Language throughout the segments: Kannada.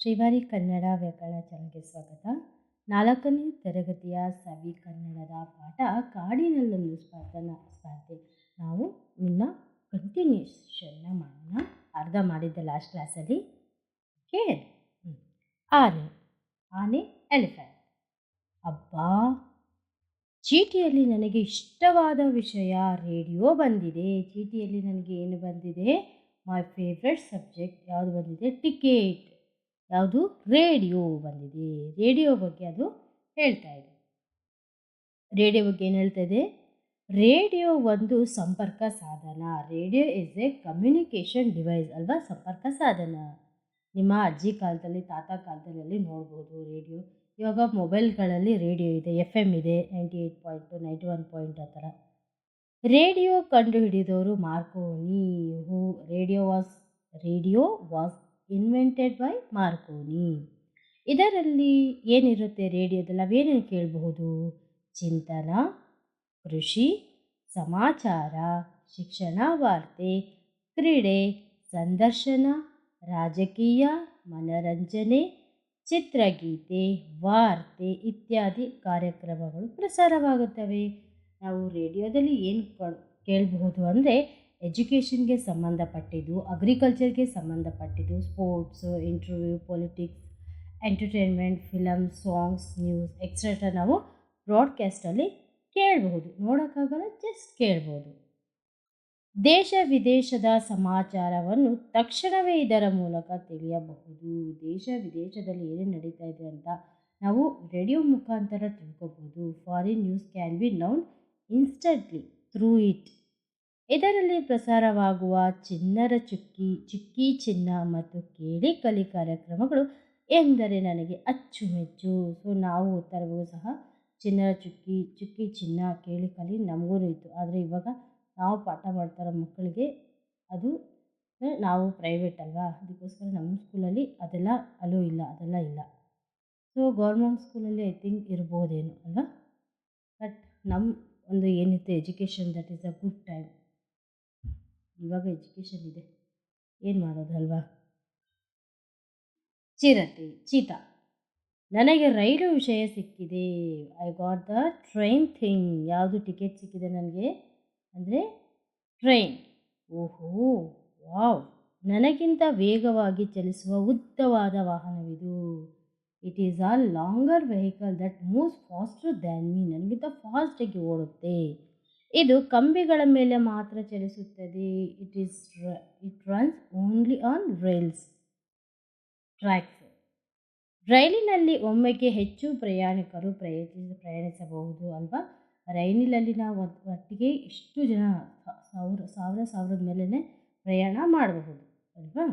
ಶ್ರೀವಾರಿ ಕನ್ನಡ ವ್ಯಾಕರಣ ಚಾನಲ್ಗೆ ಸ್ವಾಗತ. ನಾಲ್ಕನೇ ತರಗತಿಯ ಸವಿ ಕನ್ನಡದ ಪಾಠ ಕಾಡಿನಲ್ಲೊಂದು ಸ್ಪರ್ಧನ ಸ್ಪರ್ಧೆ. ನಾವು ಇನ್ನು ಕಂಟಿನ್ಯೂಷನ್ನ ಮಾಡೋಣ. ಅರ್ಧ ಮಾಡಿದ್ದೆ ಲಾಸ್ಟ್ ಕ್ಲಾಸಲ್ಲಿ ಓಕೆ. ಆನೆ. ಆನೆ ಎಲಿಫೆಂಟ್ ಅಬ್ಬಾ! ಚೀಟಿಯಲ್ಲಿ ನನಗೆ ಇಷ್ಟವಾದ ವಿಷಯ ರೇಡಿಯೋ ಬಂದಿದೆ. ಚೀಟಿಯಲ್ಲಿ ನನಗೆ ಏನು ಬಂದಿದೆ? ಮೈ ಫೇವ್ರೆಟ್ ಸಬ್ಜೆಕ್ಟ್ ಯಾವುದು ಬಂದಿದೆ? ಟಿಕೆಟ್ ಯಾವುದು? ರೇಡಿಯೋ ಬಂದಿದೆ. ರೇಡಿಯೋ ಬಗ್ಗೆ ಅದು ಹೇಳ್ತಾ ಇದೆ. ರೇಡಿಯೋ ಬಗ್ಗೆ ಏನು ಹೇಳ್ತಾ ಇದೆ? ರೇಡಿಯೋ ಒಂದು ಸಂಪರ್ಕ ಸಾಧನ. Radio is a communication device ಅಲ್ವಾ? ಸಂಪರ್ಕ ಸಾಧನ. ನಿಮ್ಮ ಅಜ್ಜಿ ಕಾಲದಲ್ಲಿ, ತಾತ ಕಾಲದಲ್ಲಿ ನೋಡ್ಬೋದು ರೇಡಿಯೋ. ಇವಾಗ ಮೊಬೈಲ್ಗಳಲ್ಲಿ ರೇಡಿಯೋ ಇದೆ. ಎಫ್ ಎಂ ಇದೆ ninety eight point ninety one point ಆ ಥರ. Radio ಕಂಡುಹಿಡಿದವರು Marconi who. Radio was radio was invented by Marconi ಇದರಲ್ಲಿ ಏನಿರುತ್ತೆ ರೇಡಿಯೋದಲ್ಲಿ ನಾವೇನೇನು ಕೇಳಬಹುದು? ಚಿಂತನ, ಕೃಷಿ, ಸಮಾಚಾರ, ಶಿಕ್ಷಣ, ವಾರ್ತೆ, ಕ್ರೀಡೆ, ಸಂದರ್ಶನ, ರಾಜಕೀಯ, ಮನರಂಜನೆ, ಚಿತ್ರಗೀತೆ, ವಾರ್ತೆ ಇತ್ಯಾದಿ ಕಾರ್ಯಕ್ರಮಗಳು ಪ್ರಸಾರವಾಗುತ್ತವೆ. ನಾವು ರೇಡಿಯೋದಲ್ಲಿ ಏನು ಕೇಳಬಹುದು ಅಂದರೆ ಎಜುಕೇಷನ್ಗೆ ಸಂಬಂಧಪಟ್ಟಿದ್ದು, ಅಗ್ರಿಕಲ್ಚರ್ಗೆ ಸಂಬಂಧಪಟ್ಟಿದ್ದು, sports, interview, politics, entertainment, film, songs, news etcetera ನಾವು ಬ್ರಾಡ್ಕಾಸ್ಟಲ್ಲಿ ಕೇಳಬಹುದು. ನೋಡೋಕ್ಕಾಗಲ್ಲ, ಜಸ್ಟ್ ಕೇಳ್ಬೋದು ದೇಶ ವಿದೇಶದ ಸಮಾಚಾರವನ್ನು ತಕ್ಷಣವೇ ಇದರ ಮೂಲಕ ತಿಳಿಯಬಹುದು. ದೇಶ ವಿದೇಶದಲ್ಲಿ ಏನೇನು ನಡೀತಾ ಇದೆ ಅಂತ ನಾವು ರೇಡಿಯೋ ಮುಖಾಂತರ ತಿಳ್ಕೊಬೋದು foreign news can be known instantly through it. ಇದರಲ್ಲಿ ಪ್ರಸಾರವಾಗುವ ಚಿನ್ನರ ಚುಕ್ಕಿ ಚುಕ್ಕಿ ಚಿನ್ನ ಮತ್ತು ಕೇಳಿ ಕಲಿ ಕಾರ್ಯಕ್ರಮಗಳು ಎಂದರೆ ನನಗೆ ಅಚ್ಚುಮೆಚ್ಚು. ಸೊ ನಾವು ಓದ್ತಾರವೂ ಸಹ ಚಿನ್ನರ ಚುಕ್ಕಿ ಚುಕ್ಕಿ ಚಿನ್ನ, ಕೇಳಿ ಕಲಿ ನಮಗೂ ಇತ್ತು. ಆದರೆ ಇವಾಗ ನಾವು ಪಾಠ ಮಾಡ್ತಾರೋ ಮಕ್ಕಳಿಗೆ ಅದು ನಾವು ಪ್ರೈವೇಟ್ ಅಲ್ವಾ? ಅದಕ್ಕೋಸ್ಕರ ನಮ್ಮ ಸ್ಕೂಲಲ್ಲಿ ಅದೆಲ್ಲ ಅಲೋ ಇಲ್ಲ, ಅದೆಲ್ಲ ಇಲ್ಲ. ಸೊ ಗೌರ್ಮೆಂಟ್ ಸ್ಕೂಲಲ್ಲಿ ಐ ಥಿಂಕ್ ಇರ್ಬೋದೇನೋ ಅಲ್ವಾ? ಬಟ್ ನಮ್ಮ ಒಂದು ಏನಿತ್ತು education that is a good time ಇವಾಗ ಎಜುಕೇಷನ್ ಇದೆ. ಏನು ಮಾಡೋದಲ್ವಾ ಚಿರತೆ, ಚೀತಾ. ನನಗೆ ರೈಲು ವಿಷಯ ಸಿಕ್ಕಿದೆ. I got the train thing ಯಾವುದು ಟಿಕೆಟ್ ಸಿಕ್ಕಿದೆ ನನಗೆ? ಅಂದರೆ ಟ್ರೈನ್ ಓಹೋ, ವಾವ್. ನನಗಿಂತ ವೇಗವಾಗಿ ಚಲಿಸುವ ಉದ್ದವಾದ ವಾಹನವಿದು. It is a longer vehicle that moves faster than me ನನಗಿಂತ ಫಾಸ್ಟಾಗಿ ಓಡುತ್ತೆ. ಇದು ಕಂಬಿಗಳ ಮೇಲೆ ಮಾತ್ರ ಚಲಿಸುತ್ತದೆ. It is it runs only on rails tracks ರೈಲಿನಲ್ಲಿ ಒಮ್ಮೆಗೆ ಹೆಚ್ಚು ಪ್ರಯಾಣಿಕರು ಪ್ರಯತ್ನ, ಪ್ರಯಾಣಿಸಬಹುದು ಅಲ್ವಾ? ರೈಲಿನಲ್ಲಿ ನಾವು ಒಟ್ಟಿಗೆ ಇಷ್ಟು ಜನ ಸಾವಿರ ಸಾವಿರ, ಸಾವಿರದ ಮೇಲೇ ಪ್ರಯಾಣ ಮಾಡಬಹುದು ಅಲ್ವಾ?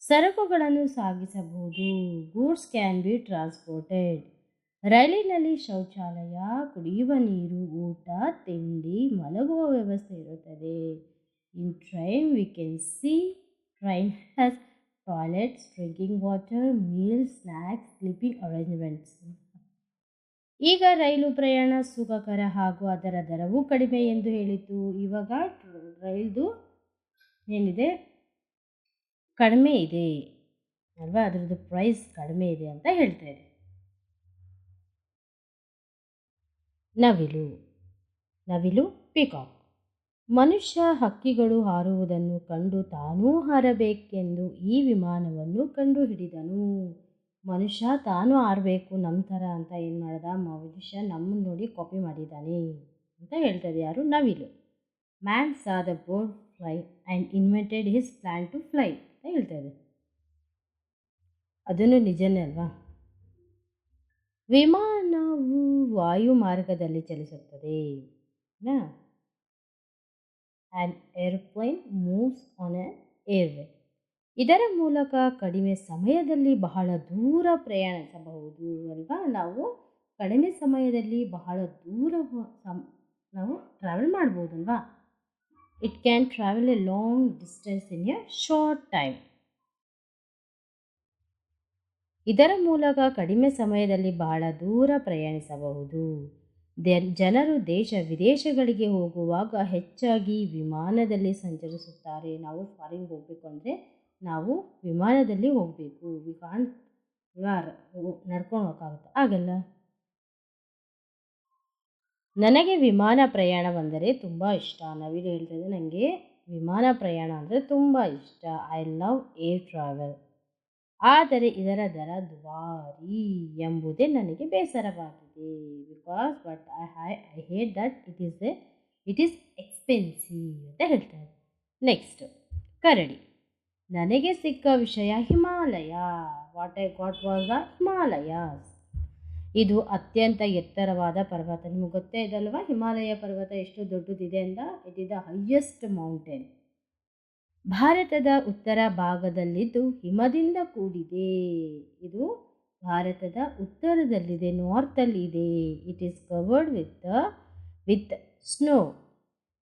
ಸರಕುಗಳನ್ನು ಸಾಗಿಸಬಹುದು. ಗೂಡ್ಸ್ ಕ್ಯಾನ್ ಬಿ ಟ್ರಾನ್ಸ್ಪೋರ್ಟೆಡ್ ರೈಲಿನಲ್ಲಿ ಶೌಚಾಲಯ, ಕುಡಿಯುವ ನೀರು, ಊಟ, ತಿಂಡಿ ಮಲಗುವ ವ್ಯವಸ್ಥೆ ಇರುತ್ತದೆ. In train we can see train has toilets drinking water meal snacks sleeping arrangements ಈಗ ರೈಲು ಪ್ರಯಾಣ ಸುಖಕರ ಹಾಗೂ ಅದರ ದರವೂ ಕಡಿಮೆ ಎಂದು ಹೇಳಿತು. ಇವಾಗ ರೈಲ್ದು ಏನಿದೆ? ಕಡಿಮೆ ಇದೆ. ಅಲ್ವಾ? ಅದರದ್ದು ಪ್ರೈಸ್ ಕಡಿಮೆ ಇದೆ ಅಂತ ಹೇಳ್ತಾ ಇದೆ ನವಿಲು. ನವಿಲು, ಪಿಕಾಕ್. ಮನುಷ್ಯ ಹಕ್ಕಿಗಳು ಹಾರುವುದನ್ನು ಕಂಡು ತಾನೂ ಹಾರಬೇಕೆಂದು ಈ ವಿಮಾನವನ್ನು ಕಂಡುಹಿಡಿದನು. ಮನುಷ್ಯ ತಾನು ಹಾರಬೇಕು ನಮ್ಮ ಥರ ಅಂತ ಏನು ಮಾಡ್ದ? ಮನುಷ್ಯ ನಮ್ಮನ್ನು ನೋಡಿ ಕಾಪಿ ಮಾಡಿದ್ದಾನೆ ಅಂತ ಹೇಳ್ತದೆ ಯಾರು? ನವಿಲು. Man saw the bird fly and invented his plan to fly ಅಂತ ಹೇಳ್ತದೆ. ಅದನ್ನು ನಿಜನೇ ಅಲ್ವಾ? ವಿಮಾನವು ವಾಯು ಮಾರ್ಗದಲ್ಲಿ ಚಲಿಸುತ್ತದೆ an airplane moves on a airway ಇದರ ಮೂಲಕ ಕಡಿಮೆ ಸಮಯದಲ್ಲಿ ಬಹಳ ದೂರ ಪ್ರಯಾಣಿಸಬಹುದು ಅಲ್ವಾ? ನಾವು ಕಡಿಮೆ ಸಮಯದಲ್ಲಿ ಬಹಳ ದೂರ ನಾವು travel ಮಾಡ್ಬೋದಲ್ವಾ it can travel a long distance in a short time ಇದರ ಮೂಲಕ ಕಡಿಮೆ ಸಮಯದಲ್ಲಿ ಬಹಳ ದೂರ ಪ್ರಯಾಣಿಸಬಹುದು. ಜನರು ದೇಶ ವಿದೇಶಗಳಿಗೆ ಹೋಗುವಾಗ ಹೆಚ್ಚಾಗಿ ವಿಮಾನದಲ್ಲಿ ಸಂಚರಿಸುತ್ತಾರೆ. ನಾವು ಫಾರಿನ್ಗೆ ಹೋಗಬೇಕು ಅಂದರೆ ನಾವು ವಿಮಾನದಲ್ಲಿ ಹೋಗಬೇಕು. ವಿ ಕಾಂಟ್ ನಡ್ಕೊಂಡು ಹೋಗೋಕ್ಕಾಗುತ್ತೆ ಆಗಲ್ಲ ನನಗೆ ವಿಮಾನ ಪ್ರಯಾಣವೆಂದರೆ ತುಂಬ ಇಷ್ಟ. ನವಿಲು ಹೇಳ್ತದೆ ನನಗೆ ವಿಮಾನ ಪ್ರಯಾಣ ಅಂದರೆ ತುಂಬ ಇಷ್ಟ. ಐ ಲವ್ ಏರ್ ಟ್ರಾವೆಲ್ ಆದರೆ ಇದರ ದರ ದುಬಾರಿ ಎಂಬುದೇ ನನಗೆ ಬೇಸರವಾಗಿದೆ. Because but I hi I hate that it is a it is expensive ಅಂತ ಹೇಳ್ತಾರೆ. ನೆಕ್ಸ್ಟ್ ಕರಡಿ. ನನಗೆ ಸಿಕ್ಕ ವಿಷಯ Himalaya. What I got was the Himalayas ಇದು ಅತ್ಯಂತ ಎತ್ತರವಾದ ಪರ್ವತ. ನಿಮಗೆ ಗೊತ್ತೇ ಇದಲ್ವಾ? ಹಿಮಾಲಯ ಪರ್ವತ ಎಷ್ಟು ದೊಡ್ಡದಿದೆ ಅಂತ? It is the highest mountain ಭಾರತದ ಉತ್ತರ ಭಾಗದಲ್ಲಿದ್ದು ಹಿಮದಿಂದ ಕೂಡಿದೆ. ಇದು ಭಾರತದ ಉತ್ತರದಲ್ಲಿದೆ ನಾರ್ತಲ್ಲಿ ಇದೆ it is covered with with snow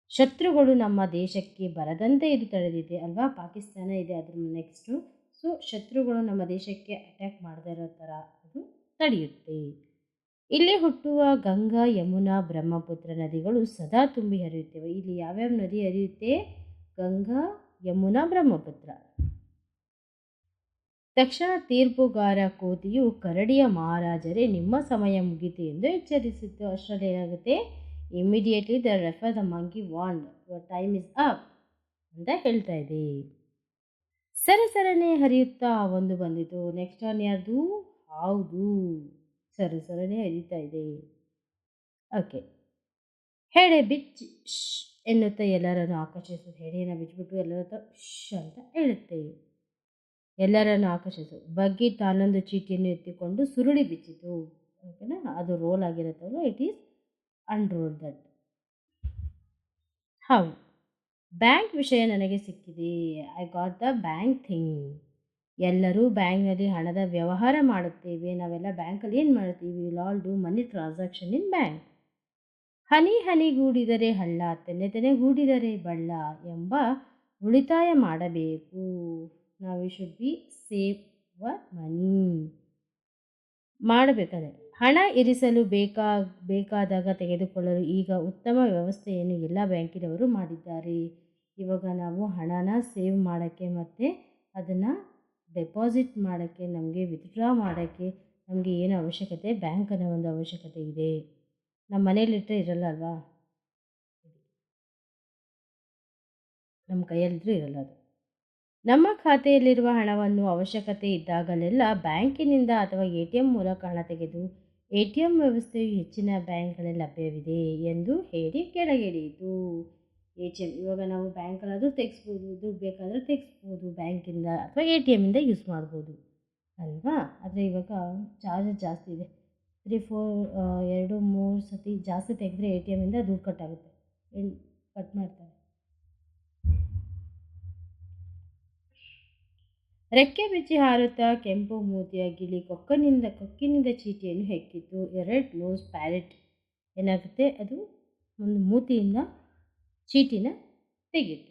ಶತ್ರುಗಳು ನಮ್ಮ ದೇಶಕ್ಕೆ ಬರದಂತೆ ಇದು ತಡೆದಿದೆ ಅಲ್ವಾ? ಪಾಕಿಸ್ತಾನ ಇದೆ ಅದ್ರ ನೆಕ್ಸ್ಟು ಸೊ ಶತ್ರುಗಳು ನಮ್ಮ ದೇಶಕ್ಕೆ ಅಟ್ಯಾಕ್ ಮಾಡದೇ ಇರೋ ಥರ ಅದು ತಡೆಯುತ್ತೆ. ಇಲ್ಲಿ ಹುಟ್ಟುವ ಗಂಗಾ, ಯಮುನಾ, ಬ್ರಹ್ಮಪುತ್ರ ನದಿಗಳು ಸದಾ ತುಂಬಿ ಹರಿಯುತ್ತವೆ. ಇಲ್ಲಿ ಯಾವ್ಯಾವ ನದಿ ಹರಿಯುತ್ತೆ? ಗಂಗಾ ಯಮುನಾ ಬ್ರಹ್ಮಪುತ್ರ. ತಕ್ಷಣ ತೀರ್ಪುಗಾರ ಕೋತಿಯು ಕರಡಿಯ ಮಹಾರಾಜರೇ, ನಿಮ್ಮ ಸಮಯ ಮುಗಿತು ಎಂದು ಎಚ್ಚರಿಸಿತು. ಅಷ್ಟರಲ್ಲಿ ಏನಾಗುತ್ತೆ? Immediately the refer the monkey warned your time is up ಅಂತ ಹೇಳ್ತಾ ಇದೆ. ಸರಸರನೆ ಹರಿಯುತ್ತಾ ಒಂದು ಬಂದಿತು. ನೆಕ್ಸ್ಟ್ ಆನ್ ಯಾರ್ದು? ಹೌದು. ಸರಿ ಸರಸರನೆ ಹರಿತಾ ಇದೆ. ಓಕೆ ಹೆಡೆ ಬಿಚ್ಚಿ ಎನ್ನುತ್ತಾ ಎಲ್ಲರನ್ನು ಆಕರ್ಷಿಸು ಹೆಡೆಯನ್ನು ಬಿಚ್ಚಿಬಿಟ್ಟು ಎಲ್ಲರ ಶ್ ಅಂತ ಹೇಳುತ್ತೆ ಎಲ್ಲರನ್ನು ಆಕರ್ಷಿಸು ಬಗ್ಗಿ ತಾನೊಂದು ಚೀಟಿಯನ್ನು ಎತ್ತಿಕೊಂಡು ಸುರುಳಿ ಬಿಚ್ಚಿತು ಓಕೆನಾ? ಅದು ರೋಲ್ ಆಗಿರುತ್ತಲ್ಲ ಇಟ್ ಈಸ್ ಅನ್ರೋಲ್ ದಟ್ ಹೌದು. ಬ್ಯಾಂಕ್ ವಿಷಯ ನನಗೆ ಸಿಕ್ಕಿದೆ. I got the bank thing ಎಲ್ಲರೂ ಬ್ಯಾಂಕ್ನಲ್ಲಿ ಹಣದ ವ್ಯವಹಾರ ಮಾಡುತ್ತೇವೆ. ನಾವೆಲ್ಲ ಬ್ಯಾಂಕಲ್ಲಿ ಏನು ಮಾಡ್ತೀವಿ? Will all do money transaction in bank ಹನಿ ಹನಿಗೂಡಿದರೆ ಹಳ್ಳ, ತೆನೆ ತೆನೆಗೂಡಿದರೆ ಬಳ್ಳ ಎಂಬ ಉಳಿತಾಯ ಮಾಡಬೇಕು. ನಾವು should be save our money ಮಾಡಬೇಕಾದ್ರೆ ಹಣ ಇರಿಸಲು ಬೇಕಾ, ಬೇಕಾದಾಗ ತೆಗೆದುಕೊಳ್ಳಲು ಈಗ ಉತ್ತಮ ವ್ಯವಸ್ಥೆಯನ್ನು ಎಲ್ಲ ಬ್ಯಾಂಕಿನವರು ಮಾಡಿದ್ದಾರೆ. ಇವಾಗ ನಾವು ಹಣನ ಸೇವ್ ಮಾಡೋಕ್ಕೆ ಮತ್ತು ಅದನ್ನು ಡೆಪಾಸಿಟ್ ಮಾಡೋಕ್ಕೆ, ನಮಗೆ ವಿತ್ಡ್ರಾ ಮಾಡೋಕ್ಕೆ ನಮಗೆ ಏನು ಅವಶ್ಯಕತೆ? ಬ್ಯಾಂಕನ ಒಂದು ಅವಶ್ಯಕತೆ ಇದೆ. ನಮ್ಮ ಮನೇಲಿಟ್ಟರೆ ಇರಲ್ಲ ಅಲ್ವಾ? ನಮ್ಮ ಕೈಯಲ್ಲಿದ್ದರೂ ಇರಲ್ಲ ಅದು. ನಮ್ಮ ಖಾತೆಯಲ್ಲಿರುವ ಹಣವನ್ನು ಅವಶ್ಯಕತೆ ಇದ್ದಾಗಲೆಲ್ಲ ಬ್ಯಾಂಕಿನಿಂದ ಅಥವಾ ಎ ಟಿ ಎಂ ಮೂಲಕ ಹಣ ತೆಗೆದು ಎ ಟಿ ಎಂ ವ್ಯವಸ್ಥೆಯು ಹೆಚ್ಚಿನ ಬ್ಯಾಂಕ್ಗಳಲ್ಲಿ ಲಭ್ಯವಿದೆ ಎಂದು ಹೇಳಿ ಕೆಳಗಿಳಿಯಿತು. ಎ ಟಿ ಎಂ ಇವಾಗ ನಾವು ಬ್ಯಾಂಕಲ್ಲಾದರೂ ತೆಗೆಸ್ಬೋದು, ದುಡ್ಡು ಬೇಕಾದರೂ ತೆಗೆಸ್ಬೋದು, ಬ್ಯಾಂಕಿಂದ ಅಥವಾ ಎ ಟಿ ಎಮ್ಮಿಂದ ಯೂಸ್ ಮಾಡ್ಬೋದು. ಅಲ್ವಾ? ಆದರೆ ಇವಾಗ ಚಾರ್ಜಸ್ ಜಾಸ್ತಿ ಇದೆ. ತ್ರೀ ಫೋರ್ ಎರಡು, ಮೂರು ಸತಿ ಜಾಸ್ತಿ ತೆಗೆದ್ರೆ ಎ ಟಿ ಎಮ್ಮಿಂದ ದುಡ್ಡು ಕಟ್ಟಾಗುತ್ತೆ. ಕಟ್ ಮಾಡ್ತಾರೆ. ರೆಕ್ಕೆ ಬಿಚ್ಚಿ ಹಾರುತ್ತಾ ಕೆಂಪು ಮೂತಿಯ ಗಿಳಿ ಕೊಕ್ಕನಿಂದ ಕೊಕ್ಕಿನಿಂದ ಚೀಟಿಯನ್ನು ಹೆಕ್ಕಿತು ಎರಡು ನೋಸ್ ಪ್ಯಾರೆಟ್ ಏನಾಗುತ್ತೆ? ಅದು ಒಂದು ಮೂತಿಯಿಂದ ಚೀಟಿನ ತೆಗೀತು